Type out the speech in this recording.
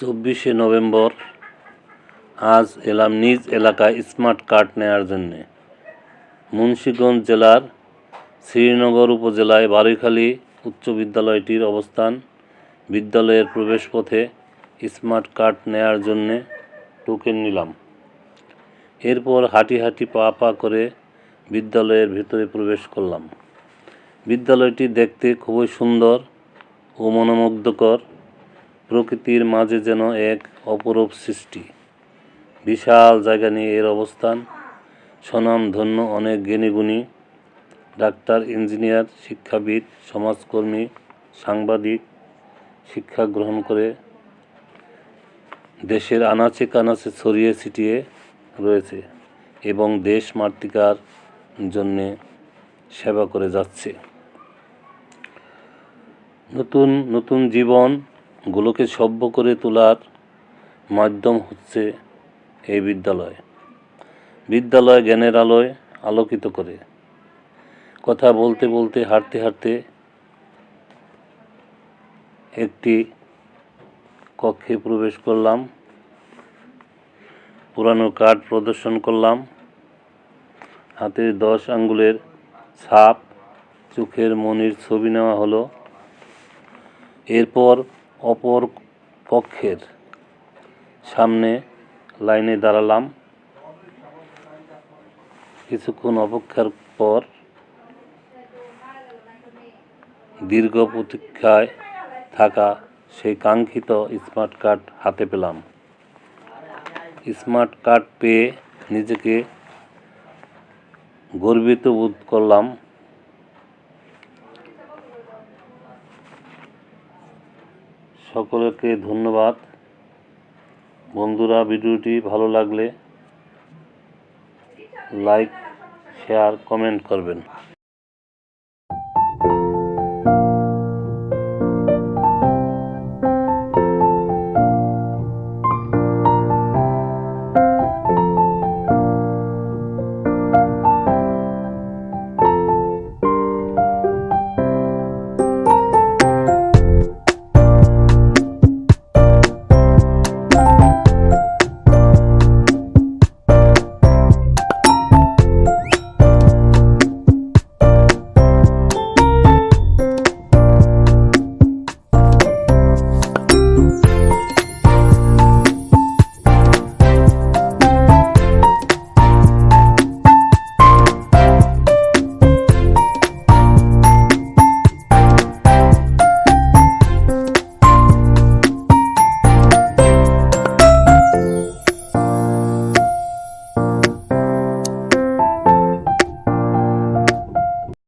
চব্বিশে নভেম্বর, আজ এলাম নিজ এলাকায় স্মার্ট কার্ড নেওয়ার জন্যে। মুন্সিগঞ্জ জেলার শ্রীনগর উপজেলায় বারৈখালী উচ্চ বিদ্যালয়টির অবস্থান, বিদ্যালয়ের প্রবেশপথে স্মার্ট কার্ড নেওয়ার জন্যে টোকেন নিলাম। এরপর হাঁটি হাঁটি পা পা করে বিদ্যালয়ের ভিতরে প্রবেশ করলাম। বিদ্যালয়টি দেখতে খুবই সুন্দর ও মনোমুগ্ধকর। প্রকৃতির মাঝে যেন এক অপরূপ সৃষ্টি। বিশাল জায়গা নিয়ে এর অবস্থান। স্বনামধন্য অনেক জ্ঞানীগুণী ডাক্তার, ইঞ্জিনিয়ার, শিক্ষাবিদ, সমাজকর্মী, সাংবাদিক, শিক্ষা গ্রহণ করে দেশের আনাচে কানাচে ছড়িয়ে ছিটিয়ে রয়েছে এবং দেশ মাতৃকার জন্যে সেবা করে যাচ্ছে। নতুন নতুন জীবনগুলোকে সভ্য করে তোলার মাধ্যম হচ্ছে এই বিদ্যালয়। বিদ্যালয় জ্ঞানের আলোয় আলোকিত করে। কথা বলতে বলতে, হাঁটতে হাঁটতে একটি কক্ষে প্রবেশ করলাম। পুরানো কার্ড প্রদর্শন করলাম। হাতের দশ আঙ্গুলের ছাপ, চোখের মনির ছবি নেওয়া হলো। এরপর অপর পক্ষের সামনে লাইনে দাঁড়ালাম। কিছুক্ষণ অপেক্ষার পর দীর্ঘ প্রতীক্ষায় থাকা সেই কাঙ্ক্ষিত স্মার্ট কার্ড হাতে পেলাম। স্মার্ট কার্ড পেয়ে নিজেকে গর্বিত বোধ করলাম সকলকে ধন্যবাদ। বন্ধুরা ভিডিওটি ভালো লাগলে লাইক শেয়ার কমেন্ট করবেন।